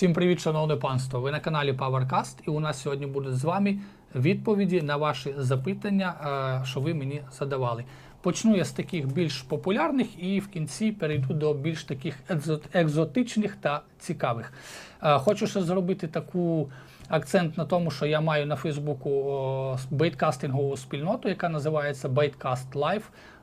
Всім привіт, шановне панство! Ви на каналі PowerCast, і у нас сьогодні будуть з вами відповіді на ваші запитання, е, що ви мені задавали. Почну я з таких більш популярних і в кінці перейду до більш таких екзотичних та цікавих. Е, Хочу ще зробити таку акцент на тому, що я маю на Фейсбуку о, бейткастингову спільноту, яка називається Baitcast Live.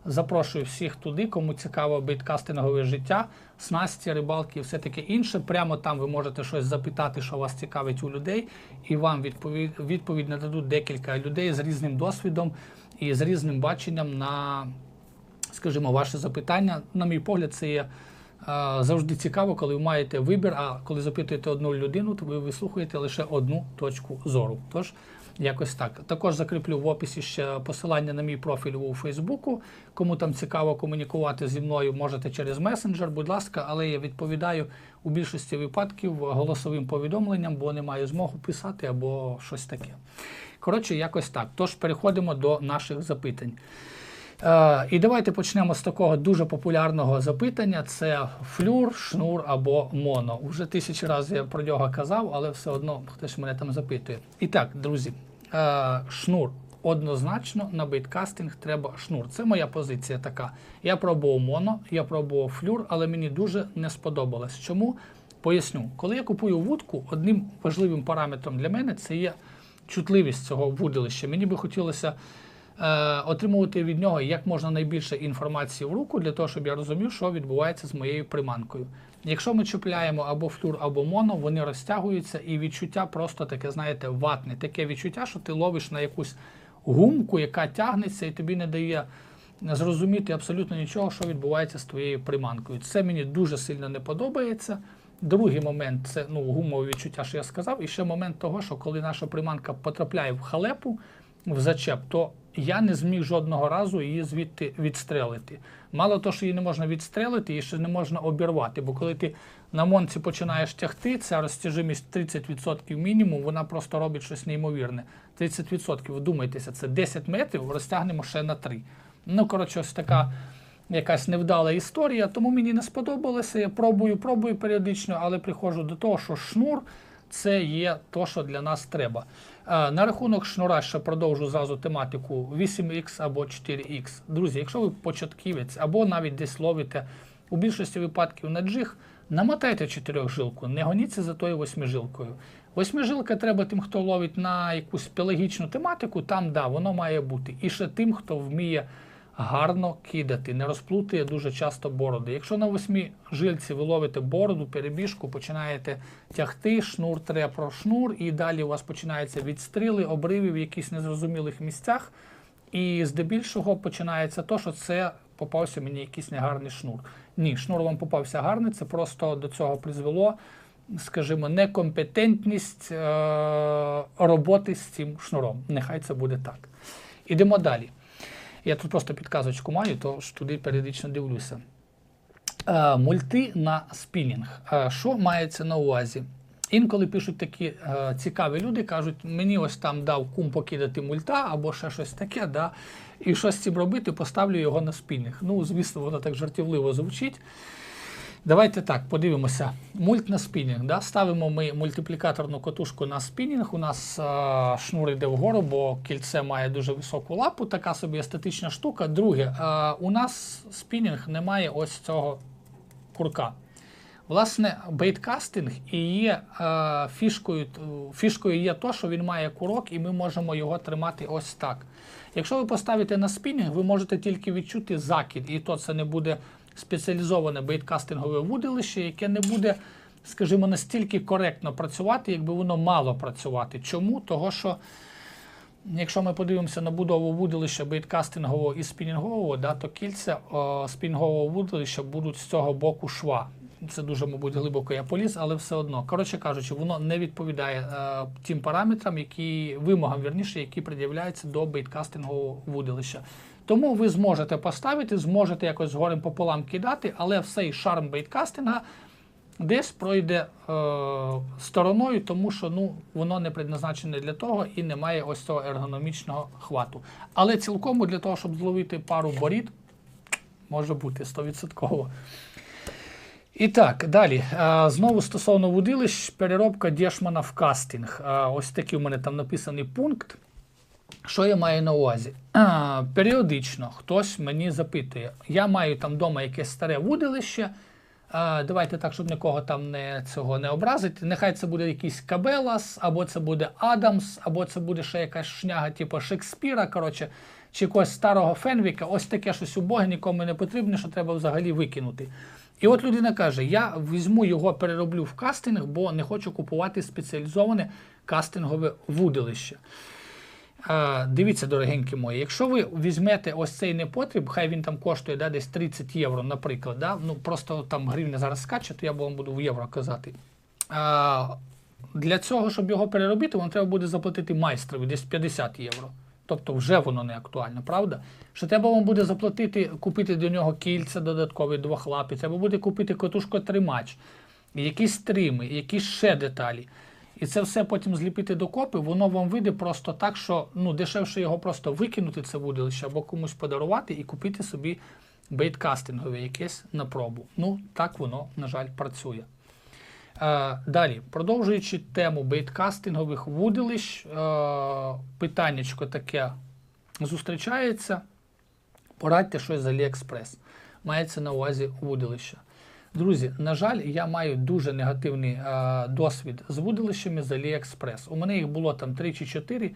Запрошую всіх туди, кому цікаво бейткастингове життя, снасті, рибалки і все таке інше. Прямо там ви можете щось запитати, що вас цікавить у людей, і вам відповідь, відповідь нададуть декілька людей з різним досвідом і з різним баченням на, скажімо, ваше запитання. На мій погляд, це є. е, Завжди цікаво, коли ви маєте вибір, а коли запитуєте одну людину, то ви вислухаєте лише одну точку зору. Тож, якось так. Також закріплю в описі ще посилання на мій профіль у Фейсбуку. Кому там цікаво комунікувати зі мною, можете через месенджер, будь ласка, але я відповідаю у більшості випадків голосовим повідомленням, бо не маю змогу писати або щось таке. Коротше, якось так. Тож переходимо до наших запитань. Е, і давайте почнемо з такого дуже популярного запитання: це флюр, шнур або моно. Уже тисячі разів я про нього казав, але все одно хтось мене там запитує. І так, друзі, шнур. Однозначно на бейткастинг треба шнур. Це моя позиція така. Я пробував моно, я пробував флюр, але мені дуже не сподобалось. Чому? Поясню, коли я купую вудку, одним важливим параметром для мене це є чутливість цього вудилища. Мені би хотілося е, отримувати від нього як можна найбільше інформації в руку, для того, щоб я розумів, що відбувається з моєю приманкою. Якщо ми чіпляємо або флюр, або моно, вони розтягуються, і відчуття просто таке, знаєте, ватне. Таке відчуття, що ти ловиш на якусь гумку, яка тягнеться, і тобі не дає зрозуміти абсолютно нічого, що відбувається з твоєю приманкою. Це мені дуже сильно не подобається. Другий момент це ну, гумове відчуття, що я сказав. І ще момент того, що коли наша приманка потрапляє в халепу, в зачеп, то я не зміг жодного разу її звідти відстрелити. Мало того, що її не можна відстрелити, її ще не можна обірвати. Бо коли ти на монці починаєш тягти, ця розтяжимість 30% мінімум, вона просто робить щось неймовірне. 30%, вдумайтеся, це 10 метрів, розтягнемо ще на 3. Ну, коротше, ось така якась невдала історія, тому мені не сподобалося. Я пробую, пробую періодично, але приходжу до того, що шнур це є то, що для нас треба. Е, На рахунок шнура ще продовжу зразу тематику 8X або 4X. Друзі, якщо ви початківець або навіть десь ловите у більшості випадків на джиг, намотайте чотирьохжилку, не гоніться за тою восьмижилкою. Восьмижилка треба тим, хто ловить на якусь пелагічну тематику, там да, воно має бути. І ще тим, хто вміє гарно кидати, не розплутує дуже часто бороди. Якщо на восьмі жильці ви ловите бороду, перебіжку, починаєте тягти, шнур тре про шнур, і далі у вас починаються відстріли, обриви в якихось незрозумілих місцях. І здебільшого починається то, що це попався мені якийсь негарний шнур. Ні, шнур вам попався гарний, це просто до цього призвело, скажімо, некомпетентність е- роботи з цим шнуром. Нехай це буде так. Ідемо далі. Я тут просто підказочку маю, то ж туди періодично дивлюся. Е, мульти на спінінг. Е, що мається на увазі? Інколи пишуть такі е, цікаві люди, кажуть, мені ось там дав кум покидати мульта або ще щось таке, да, і щось з цим робити, поставлю його на спінінг. Ну, звісно, воно так жартівливо звучить. Давайте так, подивимося. Мульт на спінінг. Да? Ставимо ми мультиплікаторну котушку на спінінг. У нас е, шнур йде вгору, бо кільце має дуже високу лапу, така собі естетична штука. Друге, е, у нас спінінг не має ось цього курка. Власне, бейткастинг і є е, фішкою, фішкою є то, що він має курок, і ми можемо його тримати ось так. Якщо ви поставите на спінінг, ви можете тільки відчути закид, і то це не буде спеціалізоване бейткастингове вудилище, яке не буде, скажімо, настільки коректно працювати, якби воно мало працювати. Чому? Того, що якщо ми подивимося на будову вудилища бейткастингового і спінінгового, да, то кільця о, спінінгового вудилища будуть з цього боку шва. Це дуже, мабуть, глибоко я поліз, але все одно. Коротше кажучи, воно не відповідає е, тим параметрам, які вимогам, вірніше, які пред'являються до бейткастингового вудилища. Тому ви зможете поставити, зможете якось згорем пополам кидати, але всей шарм бейткастинга десь пройде е, стороною, тому що ну, воно не предназначене для того і не має ось цього ергономічного хвату. Але цілком для того, щоб зловити пару борід, може бути 100%. І так, далі. Знову стосовно вудилищ, переробка Дешмана в кастинг. Ось такий у мене там написаний пункт. Що я маю на увазі? А, періодично хтось мені запитує, я маю там вдома якесь старе вудилище. А, давайте так, щоб нікого там не, цього не образити. Нехай це буде якийсь Кабелас, або це буде Адамс, або це буде ще якась шняга, типу Шекспіра, коротше, чи якогось старого Фенвіка. Ось таке щось убоге, нікому не потрібне, що треба взагалі викинути. І от людина каже: я візьму його, перероблю в кастинг, бо не хочу купувати спеціалізоване кастингове вудилище. Дивіться, дорогенькі мої, якщо ви візьмете ось цей непотріб, хай він там коштує да, десь 30 євро, наприклад, да? ну просто там гривня зараз скаче, то я вам буду в євро казати. А, для цього, щоб його переробити, вам треба буде заплатити майстрові десь 50 євро. Тобто вже воно не актуально, правда? Що треба вам буде заплатити, купити до нього кільця додаткові, двох лапі, треба буде купити котушко-тримач, якісь стріми, якісь ще деталі. І це все потім зліпити докопи, воно вам вийде просто так, що ну, дешевше його просто викинути, це вудилище, або комусь подарувати і купити собі бейткастингове якесь на пробу. Ну, так воно, на жаль, працює. Е, далі, продовжуючи тему бейткастингових вудилищ, е, питаннячко таке зустрічається. Порадьте щось з AliExpress. Мається на увазі вудилища. Друзі, на жаль, я маю дуже негативний е, досвід з вудилищами з AliExpress. У мене їх було там 3 чи 4,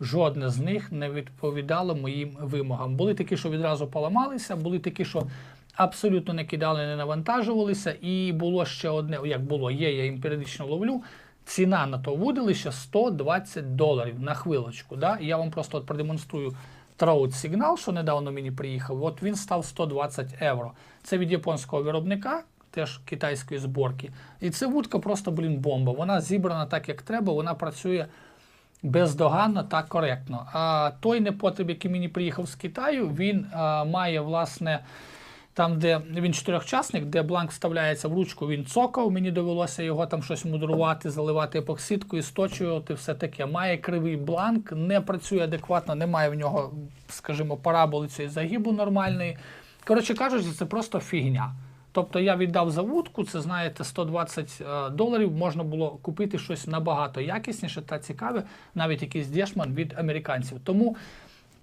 жодне з них не відповідало моїм вимогам. Були такі, що відразу поламалися, були такі, що абсолютно не кидали, не навантажувалися. І було ще одне, як було, є, я їм періодично ловлю. Ціна на то вудилище 120 доларів на хвилочку. Да? Я вам просто от продемонструю Троут сигнал, що недавно мені приїхав. От він став 120 євро. Це від японського виробника, теж китайської зборки. І це вудка просто, блін, бомба. Вона зібрана так, як треба, вона працює бездоганно та коректно. А той непотреб, який мені приїхав з Китаю, він а, має, власне. Там, де він чотирьохчасник, де бланк вставляється в ручку, він цокав. Мені довелося його там щось мудрувати, заливати епоксидкою, сточувати, все таке. Має кривий бланк, не працює адекватно, немає в нього, скажімо, параболи цієї загибу нормальної. Коротше кажучи, це просто фігня. Тобто я віддав за вудку, це знаєте, 120 е, доларів можна було купити щось набагато якісніше та цікаве, навіть якийсь дешман від американців. Тому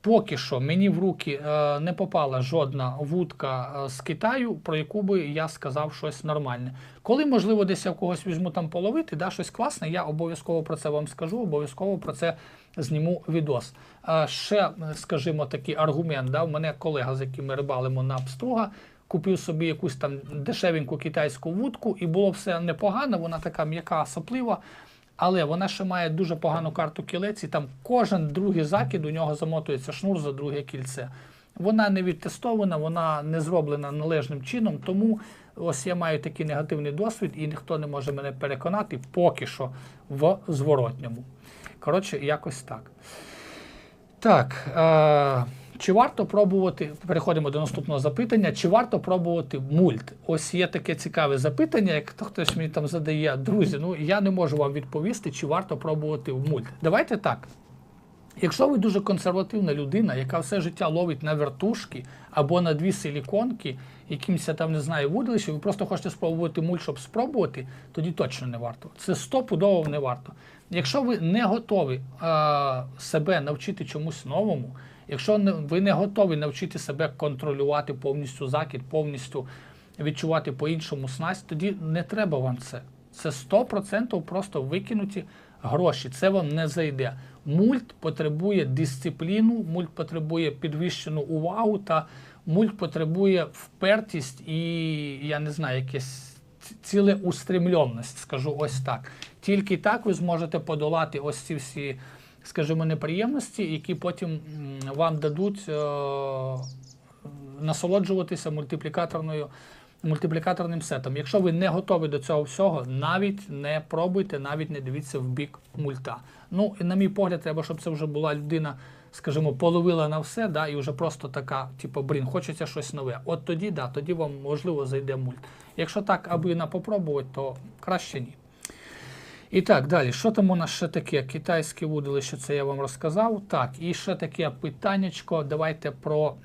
поки що мені в руки е, не попала жодна вудка е, з Китаю, про яку би я сказав щось нормальне. Коли, можливо, десь я в когось візьму там половити, да, щось класне, я обов'язково про це вам скажу, обов'язково про це зніму відос. Ще, скажімо, такий аргумент. Да, У мене колега, з яким ми рибалимо на Пструга, купив собі якусь там дешевеньку китайську вудку, і було все непогано, вона така м'яка, соплива. Але вона ще має дуже погану карту кілець, і там кожен другий закид у нього замотується шнур за друге кільце. Вона не відтестована, вона не зроблена належним чином, тому ось я маю такий негативний досвід, і ніхто не може мене переконати поки що в зворотньому. Коротше, якось так. Так. Е- чи варто пробувати, переходимо до наступного запитання, чи варто пробувати мульт? Ось є таке цікаве запитання, як хтось мені там задає, друзі, ну я не можу вам відповісти, чи варто пробувати мульт. Давайте так. Якщо ви дуже консервативна людина, яка все життя ловить на вертушки або на дві силіконки, якимось там не знаю, вудилище, ви просто хочете спробувати мульт, щоб спробувати, тоді точно не варто. Це стопудово не варто. Якщо ви не готові а, себе навчити чомусь новому, Якщо ви не готові навчити себе контролювати повністю закид, повністю відчувати по-іншому снасть, тоді не треба вам це. Це 100% просто викинуті гроші. Це вам не зайде. Мульт потребує дисципліну, мульт потребує підвищену увагу, та мульт потребує впертість і, я не знаю, якесь цілеустремленість, скажу ось так. Тільки так ви зможете подолати ось ці всі скажімо, неприємності, які потім вам дадуть е, насолоджуватися мультиплікаторною. Мультиплікаторним сетом. Якщо ви не готові до цього всього, навіть не пробуйте, навіть не дивіться в бік мульта. Ну, і на мій погляд, треба, щоб це вже була людина, скажімо, половила на все, да, і вже просто така, типу, брін, хочеться щось нове. От тоді, да, тоді вам можливо зайде мульт. Якщо так, аби на попробувати, то краще ні. І так, далі, що там у нас ще таке? Китайське вудилище, це я вам розказав. Так, і ще таке питаннячко. Давайте про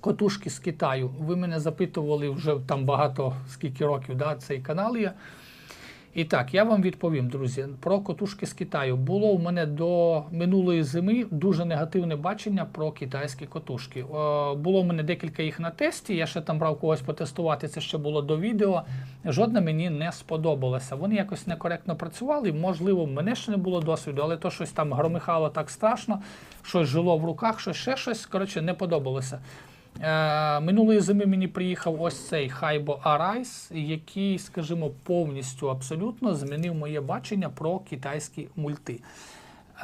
Котушки з Китаю. Ви мене запитували вже там багато скільки років да, цей канал є. І так, я вам відповім, друзі, про котушки з Китаю. Було у мене до минулої зими дуже негативне бачення про китайські котушки. О, було у мене декілька їх на тесті. Я ще там брав когось потестувати. Це ще було до відео. Жодна мені не сподобалася. Вони якось некоректно працювали. Можливо, в мене ще не було досвіду, але то щось там громихало так страшно, щось жило в руках, щось ще щось. Коротше, не подобалося. Е, Минулої зими мені приїхав ось цей Хайбо Арайс, який, скажімо, повністю абсолютно змінив моє бачення про китайські мульти.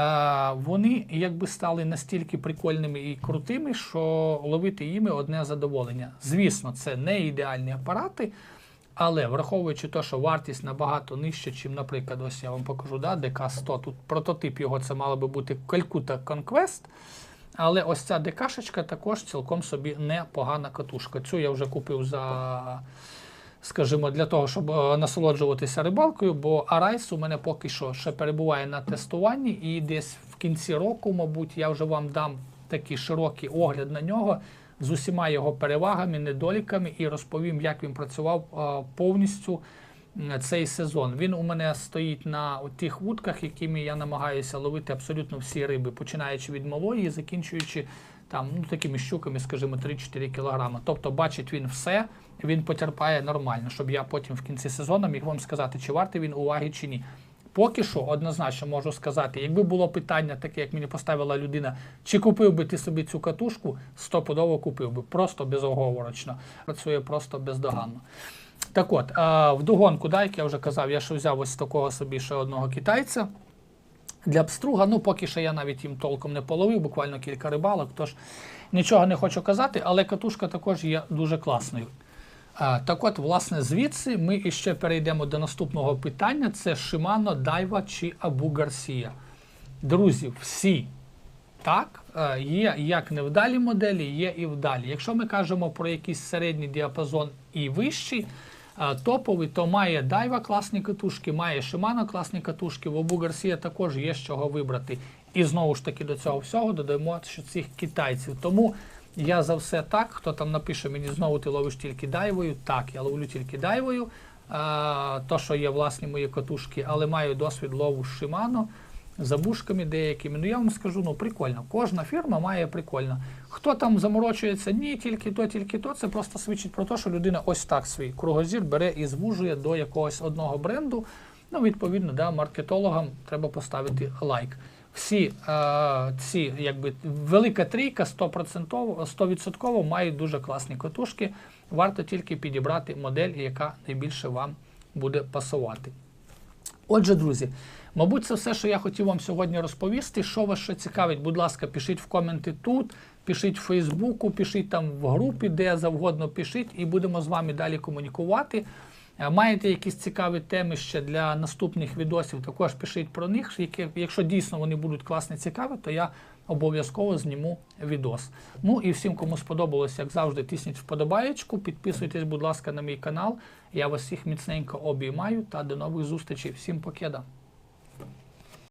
Е, Вони якби стали настільки прикольними і крутими, що ловити їми одне задоволення. Звісно, це не ідеальні апарати, але враховуючи те, що вартість набагато нижча, ніж, наприклад, ось я вам покажу, да, ДК-100, тут прототип його це мало би бути Calcutta Conquest. Але ось ця ДКшечка також цілком собі непогана катушка. Цю я вже купив за, скажімо, для того, щоб е, насолоджуватися рибалкою, бо Арайс у мене поки що ще перебуває на тестуванні, і десь в кінці року, мабуть, я вже вам дам такий широкий огляд на нього з усіма його перевагами, недоліками і розповім, як він працював е, повністю цей сезон. Він у мене стоїть на тих вудках, якими я намагаюся ловити абсолютно всі риби, починаючи від малої закінчуючи там, ну, такими щуками, скажімо, 3-4 кілограми. Тобто бачить він все, він потерпає нормально, щоб я потім в кінці сезону міг вам сказати, чи вартий він уваги чи ні. Поки що однозначно можу сказати, якби було питання таке, як мені поставила людина, чи купив би ти собі цю катушку, стопудово купив би, просто безоговорочно. Працює просто бездоганно. Так от, вдогонку, да, як я вже казав, я ще взяв ось такого собі ще одного китайця. Для пструга, ну поки що я навіть їм толком не половив, буквально кілька рибалок, тож нічого не хочу казати, але катушка також є дуже класною. А, так от, власне, звідси ми іще перейдемо до наступного питання: це Shimano, Daiwa чи Abu Garcia. Друзі, всі так, е, є як невдалі моделі, є і вдалі. Якщо ми кажемо про якийсь середній діапазон і вищий, топовий, то має Daiwa класні катушки, має Shimano класні катушки, в Abu Garcia також є з чого вибрати. І знову ж таки до цього всього додаємо що цих китайців. Тому я за все так, хто там напише мені знову ти ловиш тільки дайвою. Так, я ловлю тільки дайвою, то що є власні мої катушки, але маю досвід лову з забушками деякими. Ну я вам скажу, ну прикольно. Кожна фірма має прикольно. Хто там заморочується, ні, тільки то, тільки то, це просто свідчить про те, що людина ось так свій кругозір бере і звужує до якогось одного бренду. Ну, відповідно, да, маркетологам треба поставити лайк. Всі е, ці, якби велика трійка 100%, 100% мають дуже класні катушки. Варто тільки підібрати модель, яка найбільше вам буде пасувати. Отже, друзі, мабуть, це все, що я хотів вам сьогодні розповісти. Що вас ще цікавить, будь ласка, пишіть в коменти тут, пишіть в Фейсбуку, пишіть там в групі, де завгодно пишіть, і будемо з вами далі комунікувати. Е, Маєте якісь цікаві теми ще для наступних відосів, також пишіть про них. Якщо дійсно вони будуть класні цікаві, то я обов'язково зніму відос. Ну і всім, кому сподобалось, як завжди, тисніть вподобаєчку, підписуйтесь, будь ласка, на мій канал. Я вас всіх міцненько обіймаю та до нових зустрічей. Всім покеда!